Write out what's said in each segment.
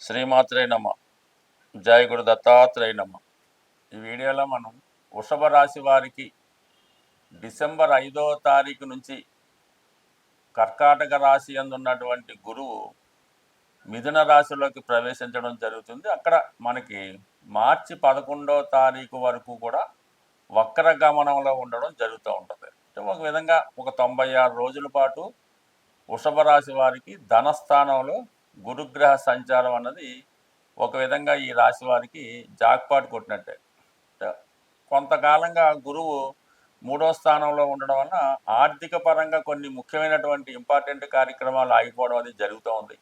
శ్రీమాత్రే నమ. జయ గురు దత్తాత్రేయ నమ. ఈ వీడియోలో మనం వృషభ రాశి వారికి డిసెంబర్ ఐదవ తారీఖు నుంచి కర్కాటక రాశి అందున్నటువంటి గురువు మిథున రాశిలోకి ప్రవేశించడం జరుగుతుంది. అక్కడ మనకి మార్చి పదకొండవ తారీఖు వరకు కూడా వక్ర గమనంలో ఉండడం జరుగుతూ ఉంటుంది. అంటే ఒక విధంగా ఒక తొంభై ఆరు రోజుల పాటు వృషభ రాశి వారికి ధనస్థానంలో గురుగ్రహ సంచారం అన్నది ఒక విధంగా ఈ రాశి వారికి జాక్పాట్ కొట్టినట్టే. కొంతకాలంగా గురువు మూడో స్థానంలో ఉండడం వలన ఆర్థిక పరంగా కొన్ని ముఖ్యమైనటువంటి ఇంపార్టెంట్ కార్యక్రమాలు ఆగిపోవడం అది జరుగుతూ ఉంది.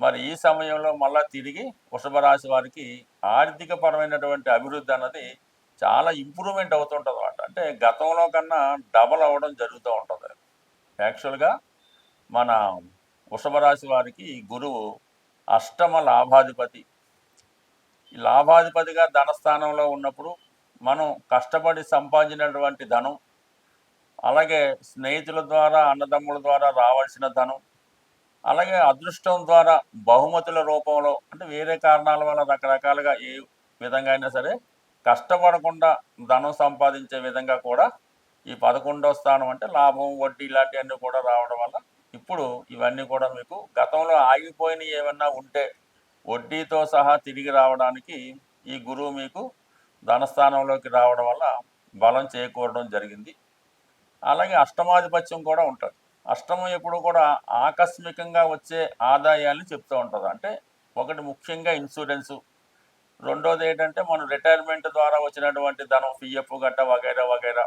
మరి ఈ సమయంలో మళ్ళా తిరిగి వృషభ రాశి వారికి ఆర్థిక పరమైనటువంటి అభివృద్ధి అన్నది చాలా ఇంప్రూవ్మెంట్ అవుతుంటుంది అనమాట అంటే గతంలో కన్నా డబల్ అవ్వడం జరుగుతూ ఉంటుంది. యాక్చువల్గా మన వృషభ రాశి వారికి ఈ గురువు అష్టమ లాభాధిపతి. లాభాధిపతిగా ధనస్థానంలో ఉన్నప్పుడు మనం కష్టపడి సంపాదించినటువంటి ధనం అలాగే స్నేహితుల ద్వారా అన్నదమ్ముల ద్వారా రావాల్సిన ధనం అలాగే అదృష్టం ద్వారా బహుమతుల రూపంలో అంటే వేరే కారణాల వల్ల రకరకాలుగా ఏ విధంగా అయినా సరే కష్టపడకుండా ధనం సంపాదించే విధంగా కూడా ఈ పదకొండో స్థానం అంటే లాభం వడ్డీ ఇలాంటివన్నీ కూడా రావడం వల్ల ఇప్పుడు ఇవన్నీ కూడా మీకు గతంలో ఆగిపోయినవి ఏమన్నా ఉంటే వడ్డీతో సహా తిరిగి రావడానికి ఈ గురువు మీకు ధనస్థానంలోకి రావడం వల్ల బలం చేకూరడం జరిగింది. అలాగే అష్టమాధిపత్యం కూడా ఉంటుంది. అష్టమం ఎప్పుడు కూడా ఆకస్మికంగా వచ్చే ఆదాయాన్ని చెప్తూ ఉంటుంది. అంటే ఒకటి ముఖ్యంగా ఇన్సూరెన్సు. రెండోది ఏంటంటే మనం రిటైర్మెంట్ ద్వారా వచ్చినటువంటి ధనం పిఎఫ్ గట్ట వగైరా వగైరా.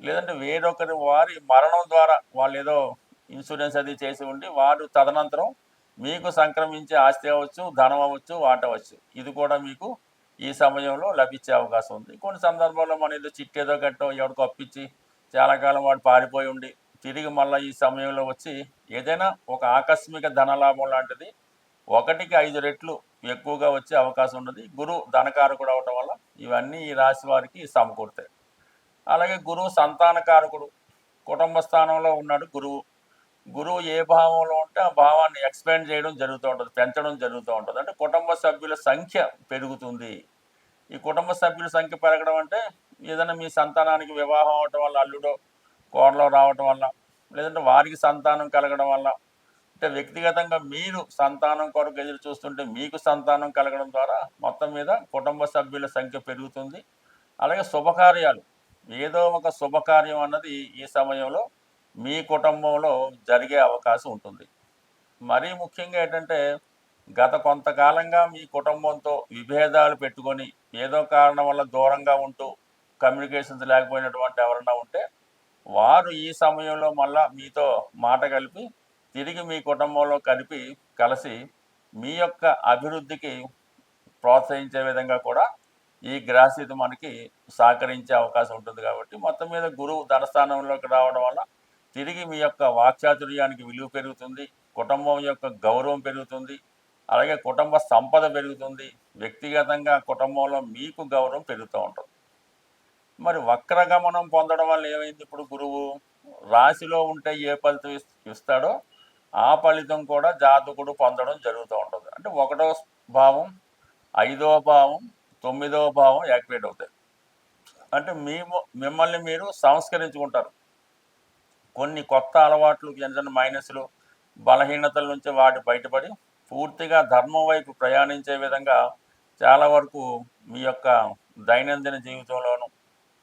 లేదంటే వేరొకరి వారి మరణం ద్వారా వాళ్ళు ఏదో ఇన్సూరెన్స్ అది చేసి ఉండి వాడు తదనంతరం మీకు సంక్రమించే ఆస్తి అవ్వచ్చు ధనం అవ్వచ్చు వాట అవ్వచ్చు. ఇది కూడా మీకు ఈ సమయంలో లభించే అవకాశం ఉంది. కొన్ని సందర్భాల్లో మన ఏదో చిట్టేదో కట్టో ఎవరికి అప్పించి చాలా కాలం వాడు పారిపోయి ఉండి తిరిగి మళ్ళీ ఈ సమయంలో వచ్చి ఏదైనా ఒక ఆకస్మిక ధనలాభం లాంటిది ఒకటికి ఐదు రెట్లు ఎక్కువగా వచ్చే అవకాశం ఉన్నది. గురువు ధనకారకుడు అవటం వల్ల ఇవన్నీ ఈ రాశి వారికి సమకూరుతాయి. అలాగే గురువు సంతానకారకుడు కుటుంబ స్థానంలో ఉన్నాడు గురువు. గురువు ఏ భావంలో ఉంటే ఆ భావాన్ని ఎక్స్పాండ్ చేయడం జరుగుతూ ఉంటుంది పెంచడం జరుగుతూ ఉంటుంది. అంటే కుటుంబ సభ్యుల సంఖ్య పెరుగుతుంది. ఈ కుటుంబ సభ్యుల సంఖ్య పెరగడం అంటే ఏదైనా మీ సంతానానికి వివాహం అవటం వల్ల అల్లుడో కోడలో రావటం వల్ల లేదంటే వారికి సంతానం కలగడం వల్ల అంటే వ్యక్తిగతంగా మీరు సంతానం కొరకు ఎదురు చూస్తుంటే మీకు సంతానం కలగడం ద్వారా మొత్తం మీద కుటుంబ సభ్యుల సంఖ్య పెరుగుతుంది. అలాగే శుభకార్యాలు ఏదో ఒక శుభకార్యం అన్నది ఈ సమయంలో మీ కుటుంబంలో జరిగే అవకాశం ఉంటుంది. మరీ ముఖ్యంగా ఏంటంటే గత కొంతకాలంగా మీ కుటుంబంతో విభేదాలు పెట్టుకొని ఏదో కారణం వల్ల దూరంగా ఉంటూ కమ్యూనికేషన్స్ లేకపోయినటువంటి ఎవరన్నా ఉంటే వారు ఈ సమయంలో మళ్ళా మీతో మాట కలిపి తిరిగి మీ కుటుంబంలో కలిపి కలిసి మీ యొక్క అభివృద్ధికి ప్రోత్సహించే విధంగా కూడా ఈ గ్రహస్థితి మనకి సహకరించే అవకాశం ఉంటుంది కాబట్టి మొత్తం మీద గురువు ధనస్థానంలోకి రావడం వల్ల తిరిగి మీ యొక్క వాక్చాతుర్యానికి విలువ పెరుగుతుంది కుటుంబం యొక్క గౌరవం పెరుగుతుంది అలాగే కుటుంబ సంపద పెరుగుతుంది వ్యక్తిగతంగా కుటుంబంలో మీకు గౌరవం పెరుగుతూ ఉంటుంది. మరి వక్రగమనం పొందడం వల్ల ఏమైంది ఇప్పుడు గురువు? రాశిలో ఉంటే ఏ ఫలితం ఇస్తాడో ఆ ఫలితం కూడా జాతకుడు పొందడం జరుగుతూ ఉంటుంది. అంటే ఒకటో భావం ఐదో భావం తొమ్మిదో భావం యాక్టివేట్ అవుతాయి. అంటే మేము మిమ్మల్ని మీరు సంస్కరించుకుంటారు. కొన్ని కొత్త అలవాట్లు చిన్న మైనస్లు బలహీనతల నుంచి వాటి బయటపడి పూర్తిగా ధర్మం వైపు ప్రయాణించే విధంగా చాలా వరకు మీ యొక్క దైనందిన జీవితంలోను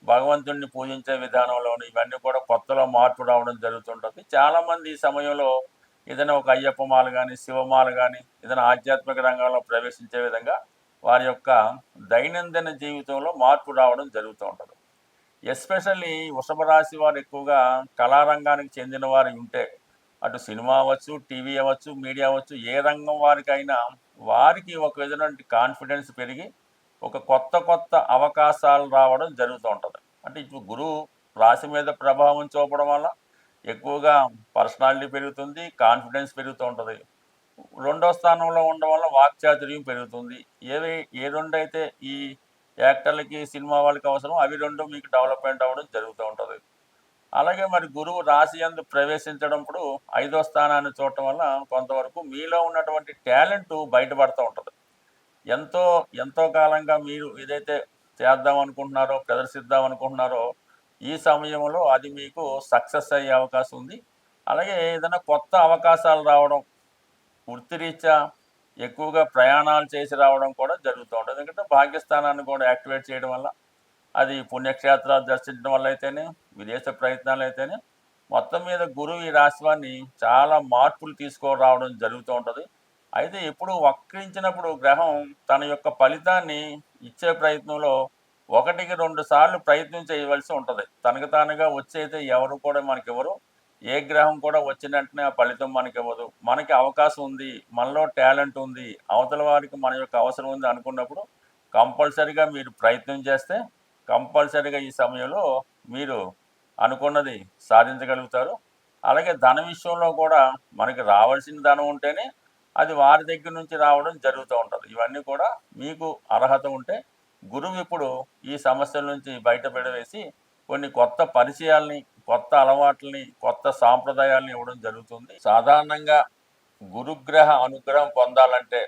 భగవంతుడిని పూజించే విధానంలోను ఇవన్నీ కూడా కొత్తలో మార్పు రావడం జరుగుతుంటుంది. చాలామంది ఈ సమయంలో ఏదైనా ఒక అయ్యప్ప మాల కానీ శివమాల కానీ ఏదైనా ఆధ్యాత్మిక రంగంలో ప్రవేశించే విధంగా వారి యొక్క దైనందిన జీవితంలో మార్పు రావడం జరుగుతూ ఉంటుంది. ఎస్పెషల్లీ వృషభ రాశి వారు ఎక్కువగా కళారంగానికి చెందిన వారు ఉంటే అటు సినిమా అవ్వచ్చు టీవీ అవ్వచ్చు మీడియా అవ్వచ్చు ఏ రంగం వారికైనా వారికి ఒక విధమైన కాన్ఫిడెన్స్ పెరిగి ఒక కొత్త కొత్త అవకాశాలు రావడం జరుగుతూ ఉంటుంది. అంటే ఇప్పుడు గురువు రాశి మీద ప్రభావం చూపడం వల్ల ఎక్కువగా పర్సనాలిటీ పెరుగుతుంది కాన్ఫిడెన్స్ పెరుగుతూ ఉంటుంది. రెండో స్థానంలో ఉండడం వల్ల వాక్చాతుర్యం పెరుగుతుంది. ఏవి ఏ రెండు అయితే ఈ యాక్టర్లకి సినిమా వాళ్ళకి అవసరం. అవి రెండు మీకు డెవలప్మెంట్ అవ్వడం జరుగుతూ ఉంటుంది. అలాగే మరి గురువు రాశి అందు ప్రవేశించడంప్పుడు ఐదో స్థానాన్ని చూడటం వల్ల కొంతవరకు మీలో ఉన్నటువంటి టాలెంట్ బయటపడుతూ ఉంటుంది. ఎంతో ఎంతో కాలంగా మీరు ఏదైతే చేద్దాం అనుకుంటున్నారో ప్రదర్శిద్దాం అనుకుంటున్నారో ఈ సమయంలో అది మీకు సక్సెస్ అయ్యే అవకాశం ఉంది. అలాగే ఏదైనా కొత్త అవకాశాలు రావడం వృత్తిరీత్యా ఎక్కువగా ప్రయాణాలు చేసి రావడం కూడా జరుగుతూ ఉంటుంది. ఎందుకంటే భాగ్యస్థానాన్ని కూడా యాక్టివేట్ చేయడం వల్ల అది పుణ్యక్షేత్రాలు దర్శించడం వల్ల అయితేనే విదేశ ప్రయత్నాలు అయితేనే మొత్తం మీద గురువు ఈ రాశివాన్ని చాలా మార్పులు తీసుకురావడం జరుగుతూ ఉంటుంది. అయితే ఎప్పుడు వక్రించినప్పుడు గ్రహం తన యొక్క ఫలితాన్ని ఇచ్చే ప్రయత్నంలో ఒకటికి రెండు సార్లు ప్రయత్నం చేయవలసి ఉంటుంది. తనకు తానుగా వచ్చేది ఎవరు కూడా మనకి ఏ గ్రహం కూడా వచ్చిన వెంటనే ఆ ఫలితం మనకి ఇవ్వదు. మనకి అవకాశం ఉంది మనలో టాలెంట్ ఉంది అవతల వారికి మన యొక్క అవసరం ఉంది అనుకున్నప్పుడు కంపల్సరిగా మీరు ప్రయత్నం చేస్తే కంపల్సరిగా ఈ సమయంలో మీరు అనుకున్నది సాధించగలుగుతారు. అలాగే ధన విషయంలో కూడా మనకి రావాల్సిన ధనం ఉంటేనే అది వారి దగ్గర నుంచి రావడం జరుగుతూ ఉంటుంది. ఇవన్నీ కూడా మీకు అర్హత ఉంటే గురువు ఇప్పుడు ఈ సమస్యల నుంచి బయటపడవేసి కొన్ని కొత్త పరిచయాల్ని కొత్త అలవాట్లని కొత్త సాంప్రదాయాలను ఇవ్వడం జరుగుతుంది. సాధారణంగా గురుగ్రహ అనుగ్రహం పొందాలంటే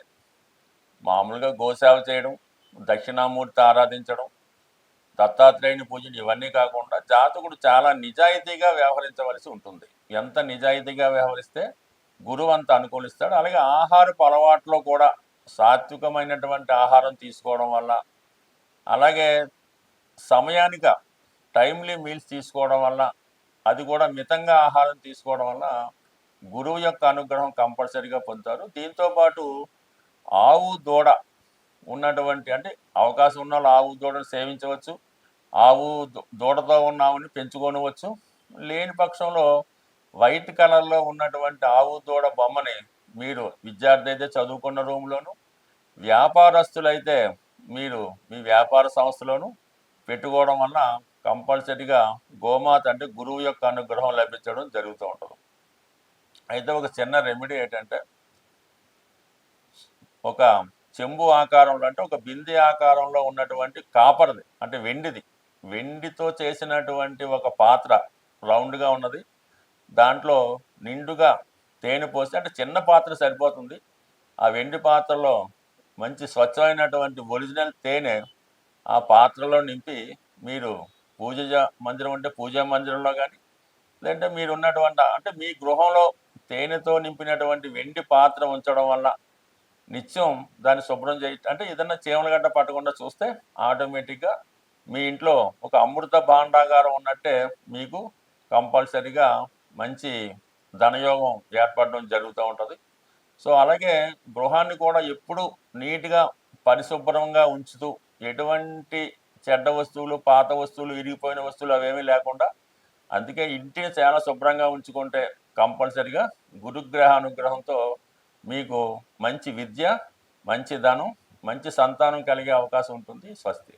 మామూలుగా గోసేవ చేయడం దక్షిణామూర్తి ఆరాధించడం దత్తాత్రేయుని పూజలు ఇవన్నీ కాకుండా జాతకుడు చాలా నిజాయితీగా వ్యవహరించవలసి ఉంటుంది. ఎంత నిజాయితీగా వ్యవహరిస్తే గురువు అంత అనుకూలిస్తాడు. అలాగే ఆహారపు అలవాట్లో కూడా సాత్వికమైనటువంటి ఆహారం తీసుకోవడం వల్ల అలాగే సమయానిక టైమ్లీ మీల్స్ తీసుకోవడం వల్ల అది కూడా మితంగా ఆహారం తీసుకోవడం వల్ల గురువు యొక్క అనుగ్రహం కంపల్సరీగా పొందుతారు. దీంతో పాటు ఆవు దూడ ఉన్నటువంటి అంటే అవకాశం ఉన్న వాళ్ళు ఆవు దూడను సేవించవచ్చు. ఆవు దూడతో ఉన్న ఆవుని పెంచుకోనవచ్చు. లేని పక్షంలో వైట్ కలర్లో ఉన్నటువంటి ఆవు దూడ బొమ్మని మీరు విద్యార్థి అయితే చదువుకున్న రూమ్లోను వ్యాపారస్తులైతే మీరు మీ వ్యాపార సంస్థలోను పెట్టుకోవడం వల్ల కంపల్సరీగా గోమాత అంటే గురువు యొక్క అనుగ్రహం లభించడం జరుగుతూ ఉంటుంది. అయితే ఒక చిన్న రెమెడీ ఏంటంటే ఒక చెంబు ఆకారంలో అంటే ఒక బిందె ఆకారంలో ఉన్నటువంటి కాపర్ది అంటే వెండిది. వెండితో చేసినటువంటి ఒక పాత్ర రౌండ్గా ఉన్నది. దాంట్లో నిండుగా తేనె పోసి అంటే చిన్న పాత్ర సరిపోతుంది. ఆ వెండి పాత్రలో మంచి స్వచ్ఛమైనటువంటి ఒరిజినల్ తేనె ఆ పాత్రలో నింపి మీరు పూజ మందిరం అంటే పూజా మందిరంలో కానీ లేదంటే మీరు ఉన్నటువంటి అంటే మీ గృహంలో తేనెతో నింపినటువంటి వెండి పాత్ర ఉంచడం వల్ల నిత్యం దాన్ని శుభ్రం చేయ అంటే ఏదన్నా చీమల గడ్డ పట్టకుండా చూస్తే ఆటోమేటిక్గా మీ ఇంట్లో ఒక అమృత భాండాగారం ఉన్నట్టే మీకు కంపల్సరిగా మంచి ధనయోగం ఏర్పడడం జరుగుతూ ఉంటుంది. సో అలాగే గృహాన్ని కూడా ఎప్పుడు నీట్గా పరిశుభ్రంగా ఉంచుతూ ఎటువంటి చెడ్డ వస్తువులు పాత వస్తువులు విరిగిపోయిన వస్తువులు అవేమీ లేకుండా అందుకే ఇంటిని చాలా శుభ్రంగా ఉంచుకుంటే కంపల్సరిగా గురుగ్రహ అనుగ్రహంతో మీకు మంచి విద్య మంచి ధనం మంచి సంతానం కలిగే అవకాశం ఉంటుంది. స్వస్తి.